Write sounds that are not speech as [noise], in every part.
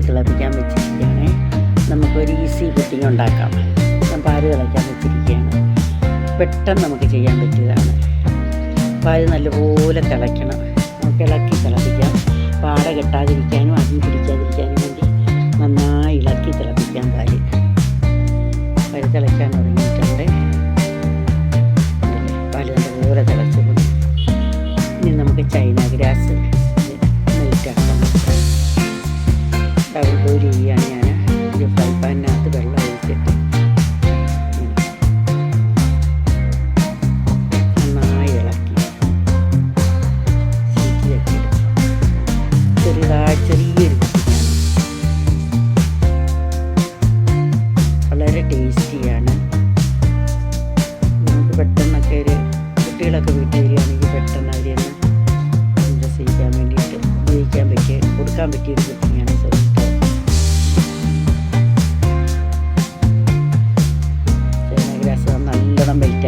തിളപ്പിക്കാൻ വെച്ചിരിക്കുകയാണ്. നമുക്കൊരു ഈസി കുട്ടിങ് ഉണ്ടാക്കാം. ഞാൻ പാൽ തിളയ്ക്കാൻ വെച്ചിരിക്കുകയാണ്. പെട്ടെന്ന് നമുക്ക് ചെയ്യാൻ പറ്റിയതാണ് പാൽ നല്ലപോലെ തിളയ്ക്കണം. നമുക്ക് ഇളക്കി തിളപ്പിക്കാം. പാട കെട്ടാതിരിക്കാനും അതിന് പിടിക്കാതിരിക്കാനും വേണ്ടി നന്നായി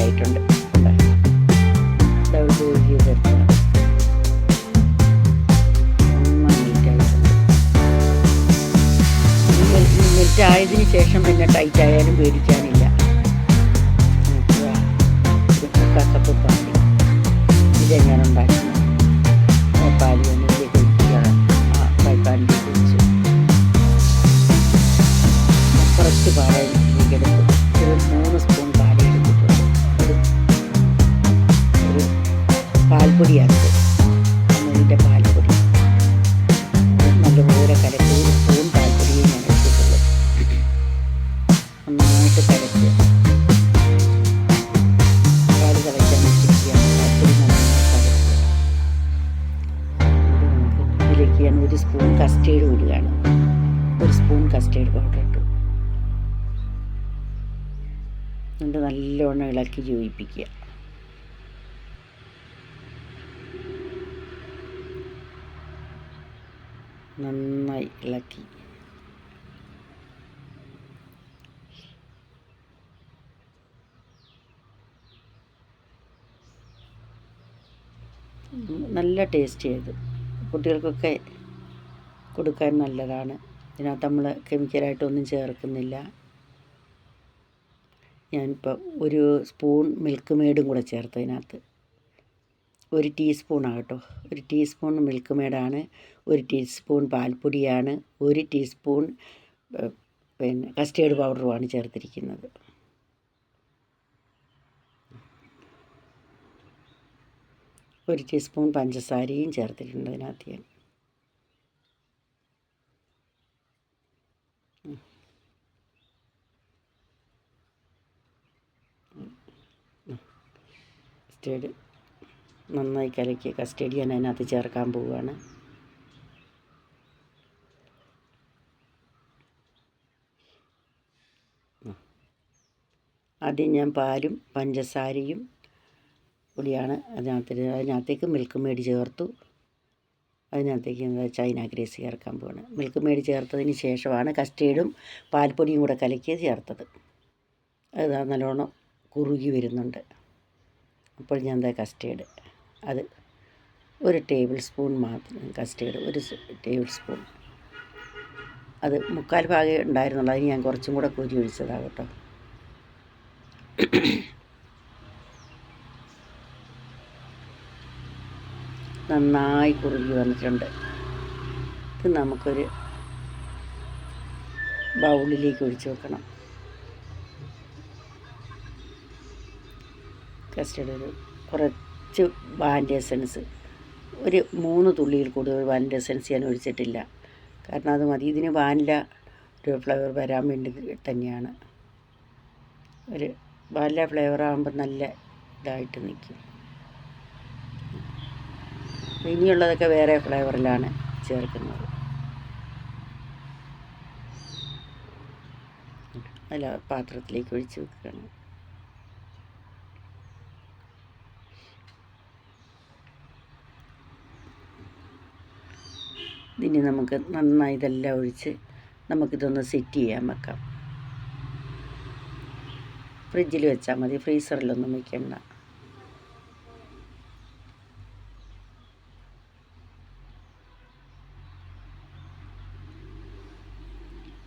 ആയിട്ടുണ്ട്. ഡബിൾ ആയതിനു ശേഷം പിന്നെ ടൈറ്റ് ആയാലും പേടിക്കാനില്ല എന്നിട്ട് നല്ലോണം ഇളക്കി യോജിപ്പിക്കുക. നന്നായി ഇളക്കി. നല്ല ടേസ്റ്റ് ചെയ്ത് കുട്ടികൾക്കൊക്കെ കൊടുക്കാൻ നല്ലതാണ്. ഇതിനകത്ത് നമ്മൾ കെമിക്കലായിട്ടൊന്നും ചേർക്കുന്നില്ല. ഞാനിപ്പോൾ ഒരു സ്പൂൺ മിൽക്ക് മെയ്ഡും കൂടെ ചേർത്ത് അതിനകത്ത്. ഒരു ടീസ്പൂണാകട്ടോ ഒരു ടീസ്പൂൺ മിൽക്ക് മെയ്ഡാണ് ഒരു ടീസ്പൂൺ പാൽപ്പൊടിയാണ് ഒരു ടീസ്പൂൺ പിന്നെ കസ്റ്റേർഡ് പൗഡറുമാണ് ചേർത്തിരിക്കുന്നത്. ഒരു ടീസ്പൂൺ പഞ്ചസാരയും ചേർത്തിട്ടുണ്ട് അതിനകത്ത് ഞാൻ. കസ്റ്റേർഡ് നന്നായി കലക്കി കസ്റ്റേഡ് ഞാൻ അതിനകത്ത് ചേർക്കാൻ പോവുകയാണ്. ആദ്യം ഞാൻ പാലും പഞ്ചസാരയും കൂടിയാണ് അതിനകത്ത് അതിനകത്തേക്ക് മിൽക്ക് മേടി ചേർത്തു. അതിനകത്തേക്ക് എന്താ ചൈന ഗ്രേസ് ചേർക്കാൻ പോവാണ് മിൽക്ക് മേടി ചേർത്തതിന് ശേഷമാണ് കസ്റ്റേർഡും പാൽപ്പൊടിയും കൂടെ കലക്കി ചേർത്തത്. അത് നല്ലോണം കുറുകി വരുന്നുണ്ട്. അപ്പോൾ ഞാൻ എന്താ കസ്റ്റേഡ്. അത് ഒരു ടേബിൾ സ്പൂൺ മാത്രം കസ്റ്റേഡ് ഒരു ടേബിൾ സ്പൂൺ. അത് മുക്കാൽ ഭാഗമേ ഉണ്ടായിരുന്നുള്ളൂ അതിന് ഞാൻ കുറച്ചും കൂടെ കുരി ഒഴിച്ചതാണ് കേട്ടോ. നന്നായി കുറുകി വന്നിട്ടുണ്ട്. ഇത് നമുക്കൊരു ബൗളിലേക്ക് ഒഴിച്ച് വെക്കണം. കസ്റ്റർഡ് ഒരു കുറച്ച് വാനില എസൻസ്. ഒരു മൂന്ന് തുള്ളിയിൽ കൂടുതൽ വാനില എസൻസ് ഞാൻ ഒഴിച്ചിട്ടില്ല. കാരണം അത് മതി. ഇതിന് വാനില ഒരു ഫ്ലേവർ വരാൻ വേണ്ടി തന്നെയാണ്. ഒരു വാനില ഫ്ലേവർ ആകുമ്പോൾ നല്ല ഇതായിട്ട് നിൽക്കും. ഇനിയുള്ളതൊക്കെ വേറെ ഫ്ലേവറിലാണ് ചേർക്കുന്നത്. അല്ല പാത്രത്തിലേക്ക് ഒഴിച്ച് വെക്കുകയാണ്. ഇനി നമുക്ക് നന്നായി ഇതെല്ലാം ഒഴിച്ച് നമുക്കിതൊന്ന് സെറ്റ് ചെയ്യാൻ വെക്കാം. ഫ്രിഡ്ജിൽ വെച്ചാൽ മതി ഫ്രീസറിലൊന്നും വയ്ക്കണ്ട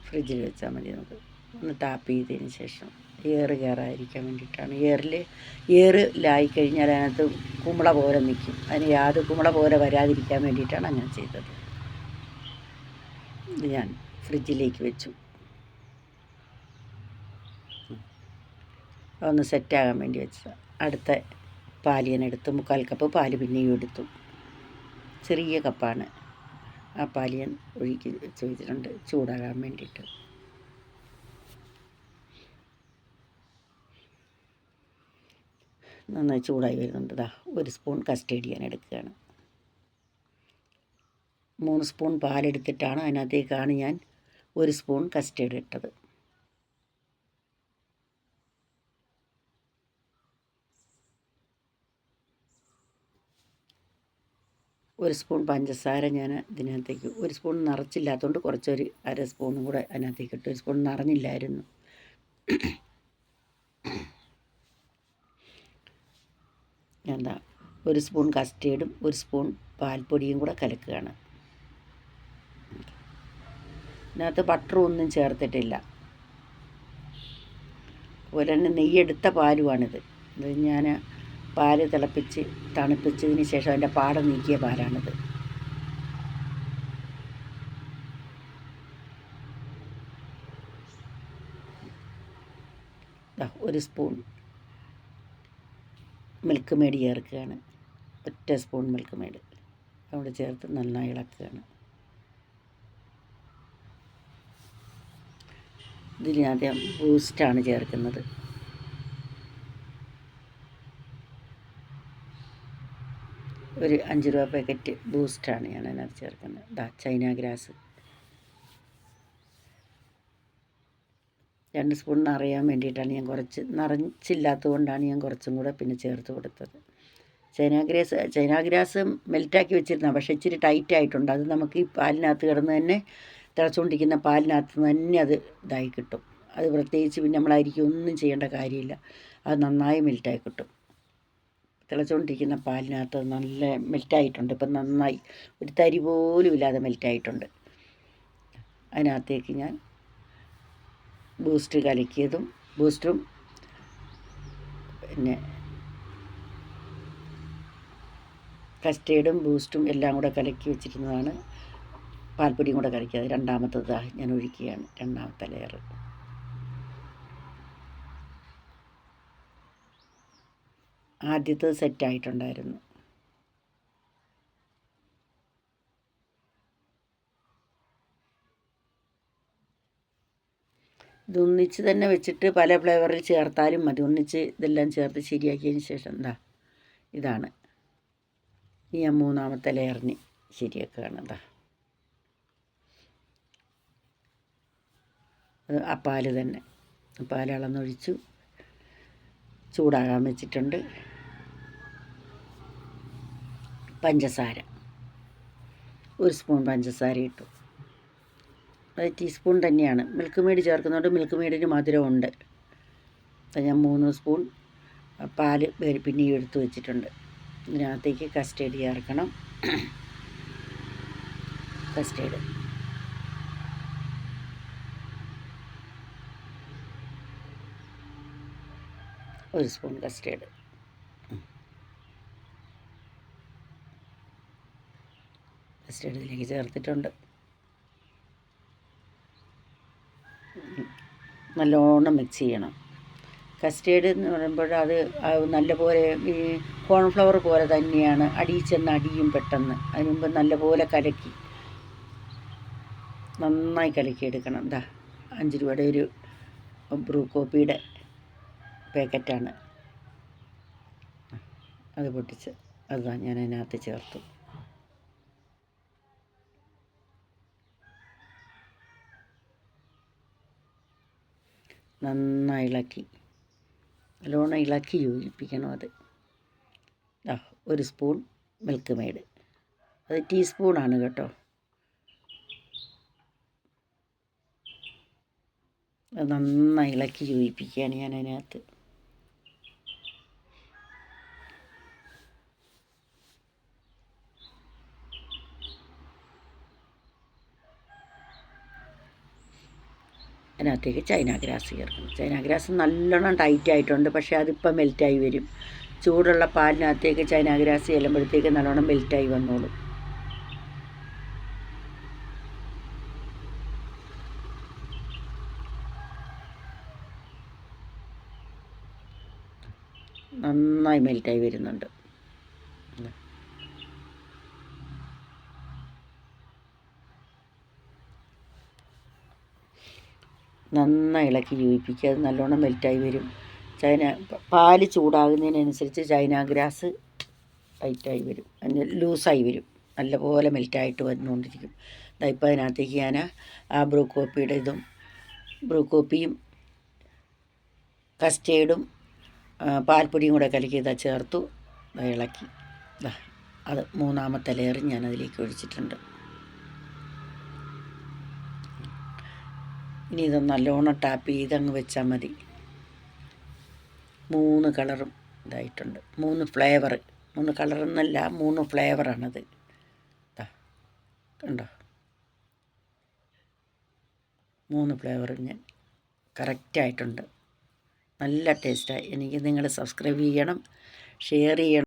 ഫ്രിഡ്ജിൽ വെച്ചാൽ മതി നമുക്ക്. ഒന്ന് ടാപ്പ് ചെയ്തതിന് ശേഷം ഏറ് കയറാതിരിക്കാൻ വേണ്ടിയിട്ടാണ്. ഏറിൽ ഏറിലായി കഴിഞ്ഞാൽ അതിനകത്ത് കുമ്പള പോലെ നിൽക്കും. അതിന് യാതൊരു കുമ്പള പോലെ വരാതിരിക്കാൻ വേണ്ടിയിട്ടാണ് അങ്ങനെ ചെയ്തത്. ഇത് ഞാൻ ഫ്രിഡ്ജിലേക്ക് വെച്ചു. ഒന്ന് സെറ്റാകാൻ വേണ്ടി വെച്ച അടുത്ത പാൽ ഞാൻ എടുത്തു. മുക്കാൽ കപ്പ് പാൽ പിന്നെയും എടുത്തു. ചെറിയ കപ്പാണ്. ആ പാൽ ഞാൻ ഒഴുക്കി വെച്ച് വെച്ചിട്ടുണ്ട്. ചൂടാകാൻ വേണ്ടിയിട്ട്. നന്നായി ചൂടായി വരുന്നുണ്ട്. ഇതാ ഒരു സ്പൂൺ കസ്റ്റേഡ് ഞാൻ എടുക്കുകയാണ്. മൂന്ന് സ്പൂൺ പാലെടുത്തിട്ടാണ് അതിനകത്തേക്കാണ് ഞാൻ ഒരു സ്പൂൺ കസ്റ്റേർഡ് ഇട്ടത്. ഒരു സ്പൂൺ പഞ്ചസാര ഞാൻ ഇതിനകത്തേക്ക് ഒരു സ്പൂൺ നിറച്ചില്ലാത്തതുകൊണ്ട് കുറച്ചൊരു അര സ്പൂണും കൂടെ അതിനകത്തേക്ക് ഇട്ടു. ഒരു സ്പൂൺ നിറഞ്ഞില്ലായിരുന്നു. എന്താ? ഒരു സ്പൂൺ കസ്റ്റേർഡും ഒരു സ്പൂൺ പാൽപ്പൊടിയും കൂടെ കലക്കുകയാണ്. ഇതിനകത്ത് ബട്ടറും ഒന്നും ചേർത്തിട്ടില്ല. അതുപോലെ തന്നെ നെയ്യെടുത്ത പാലുമാണിത് ഇത് ഞാൻ പാൽ തിളപ്പിച്ച് തണുപ്പിച്ചതിന് ശേഷം അതിന്റെ പാട നീക്കിയ പാലാണിത്. ഒരു സ്പൂൺ മിൽക്ക് മേടി ചേർക്കുകയാണ്. ഒറ്റ സ്പൂൺ മിൽക്ക് മേട് അവിടെ ചേർത്ത് നന്നായി ഇളക്കുകയാണ്. ഇതിൽ ആദ്യം ബൂസ്റ്റാണ് ചേർക്കുന്നത്. ഒരു അഞ്ച് രൂപ പാക്കറ്റ് ബൂസ്റ്റാണ് ഞാൻ അതിനകത്ത് ചേർക്കുന്നത്. ചൈന ഗ്രാസ് രണ്ട് സ്പൂൺ നിറയാൻ വേണ്ടിയിട്ടാണ് ഞാൻ കുറച്ച് നിറച്ചില്ലാത്തത് കൊണ്ടാണ് ഞാൻ കുറച്ചും കൂടെ പിന്നെ ചേർത്ത് കൊടുത്തത്. ചൈന ഗ്രാസ് ചൈന ഗ്രാസ് മെൽറ്റാക്കി വെച്ചിരുന്ന പക്ഷേ ഇച്ചിരി ടൈറ്റ് ആയിട്ടുണ്ട്. അത് നമുക്ക് ഈ പാലിനകത്ത് കിടന്ന് തന്നെ തിളച്ചുകൊണ്ടിരിക്കുന്ന പാലിനകത്ത് തന്നെ അത് ഇതായി കിട്ടും. അത് പ്രത്യേകിച്ച് പിന്നെ നമ്മളായിരിക്കും ഒന്നും ചെയ്യേണ്ട കാര്യമില്ല. അത് നന്നായി മെൽറ്റായി കിട്ടും. തിളച്ചുകൊണ്ടിരിക്കുന്ന പാലിനകത്ത് നല്ല മെൽറ്റായിട്ടുണ്ട്. ഇപ്പം നന്നായി. ഒരു തരി പോലും ഇല്ലാതെ മെൽറ്റായിട്ടുണ്ട്. അതിനകത്തേക്ക് ഞാൻ ബൂസ്റ്റ് കലക്കിയതും ബൂസ്റ്ററും പിന്നെ കസ്റ്റേർഡും ബൂസ്റ്റും എല്ലാം കൂടെ കലക്കി വെച്ചിരുന്നതാണ് പാൽപ്പൊടിയും കൂടെ കലക്കിയത് രണ്ടാമത്തത് ഞാൻ ഒഴിക്കുകയാണ് രണ്ടാമത്തെ ലെയർ ആദ്യത്തത് സെറ്റായിട്ടുണ്ടായിരുന്നു ഇതൊന്നിച്ച് തന്നെ വെച്ചിട്ട് പല ഫ്ലേവറിൽ ചേർത്താലും മതി. ഒന്നിച്ച് ഇതെല്ലാം ചേർത്ത് ശരിയാക്കിയതിന് ശേഷം എന്താ ഇതാണ്. ഈ മൂന്നാമത്തെ ലെയറിന് ശരിയാക്കുകയാണ് എന്താ പാൽ തന്നെ. പാൽ അളന്നൊഴിച്ചു. ചൂടാകാൻ വെച്ചിട്ടുണ്ട്. പഞ്ചസാര. ഒരു സ്പൂൺ പഞ്ചസാര ഇട്ടു. അത് ടീസ്പൂൺ തന്നെയാണ്. മിൽക്ക് മെയ്ഡ് ചേർക്കുന്നതുകൊണ്ട് മിൽക്ക് മെയ്ഡിന് മധുരമുണ്ട്. ഞാൻ മൂന്ന് സ്പൂൺ പാൽ പിന്നെ എടുത്തു വെച്ചിട്ടുണ്ട്. ഇതിനകത്തേക്ക് കസ്റ്റേർഡ് ചേർക്കണം. [coughs] കസ്റ്റേർഡ് ഒരു സ്പൂൺ കസ്റ്റേർഡ്. കസ്റ്റേർഡ് ഇതിലേക്ക് ചേർത്തിട്ടുണ്ട്. നല്ലോണം മിക്സ് ചെയ്യണം. കസ്റ്റേർഡ് എന്ന് പറയുമ്പോൾ അത് നല്ലപോലെ ഈ കോൺഫ്ലവർ പോലെ തന്നെയാണ്. അടിയിൽ ചെന്ന് അടിയും പെട്ടെന്ന്. അതിന് മുമ്പ് നല്ലപോലെ കലക്കി. നന്നായി കലക്കിയെടുക്കണം. എന്താ അഞ്ച് രൂപയുടെ ഒരു ബ്രൂ കോപ്പിയുടെ പാക്കറ്റാണ്. അത് പൊട്ടിച്ച് അതാ ഞാൻ അതിനകത്ത് ചേർത്തു. നന്നായി ഇളക്കി. നല്ലോണം ഇളക്കി യോജിപ്പിക്കണം അത്. ഒരു സ്പൂൺ മിൽക്ക് മെയ്ഡ് അത് ടീസ്പൂണാണ് കേട്ടോ. അത് നന്നായി ഇളക്കി യോജിപ്പിക്കുകയാണ് ഞാൻ അതിനകത്ത്. അതിനകത്തേക്ക് ചൈന ഗ്രാസ് ചേർക്കണം. ചൈന ഗ്രാസ് നല്ലോണം ടൈറ്റ് ആയിട്ടുണ്ട്. പക്ഷേ അതിപ്പോൾ മെൽറ്റായി വരും. ചൂടുള്ള പാലിനകത്തേക്ക് ചൈന ഗ്രാസ് ചെല്ലുമ്പോഴത്തേക്ക് നല്ലോണം മെൽറ്റായി വന്നോളും. നന്നായി മെൽറ്റായി വരുന്നുണ്ട്. നന്നായി ഇളക്കി യോജിപ്പിക്കുക. അത് നല്ലോണം മെൽറ്റായി വരും. ചൈന പാൽ ചൂടാകുന്നതിനനുസരിച്ച് ചൈന ഗ്രാസ് ടൈറ്റായി വരും. ലൂസായി വരും. നല്ലപോലെ മെൽറ്റായിട്ട് വന്നുകൊണ്ടിരിക്കും. ദാ ഇപ്പോൾ അതിനകത്തേക്ക് ഞാൻ ആ ബ്രൂ കോപ്പിയുടെ ഇതും ബ്രൂ കോപ്പിയും കസ്റ്റേർഡും പാൽപ്പൊടിയും കൂടെ കലക്കി ഇതാ ചേർത്തു. ഇളക്കി. അത് മൂന്നാമത്തെ ലെയർ ഞാൻ അതിലേക്ക് ഒഴിച്ചിട്ടുണ്ട്. ഇനി ഇത് നല്ലോണം ടാപ്പ് ചെയ്ത് അങ്ങ് വെച്ചാൽ മതി. മൂന്ന് കളറും ഇതായിട്ടുണ്ട്. മൂന്ന് ഫ്ലേവർ മൂന്ന് കളറെന്നല്ല മൂന്ന് ഫ്ലേവറാണത്. കണ്ടോ? മൂന്ന് ഫ്ലേവറും ഞാൻ കറക്റ്റായിട്ടുണ്ട് നല്ല ടേസ്റ്റായി എനിക്ക് നിങ്ങൾ സബ്സ്ക്രൈബ് ചെയ്യണം ഷെയർ ചെയ്യണം.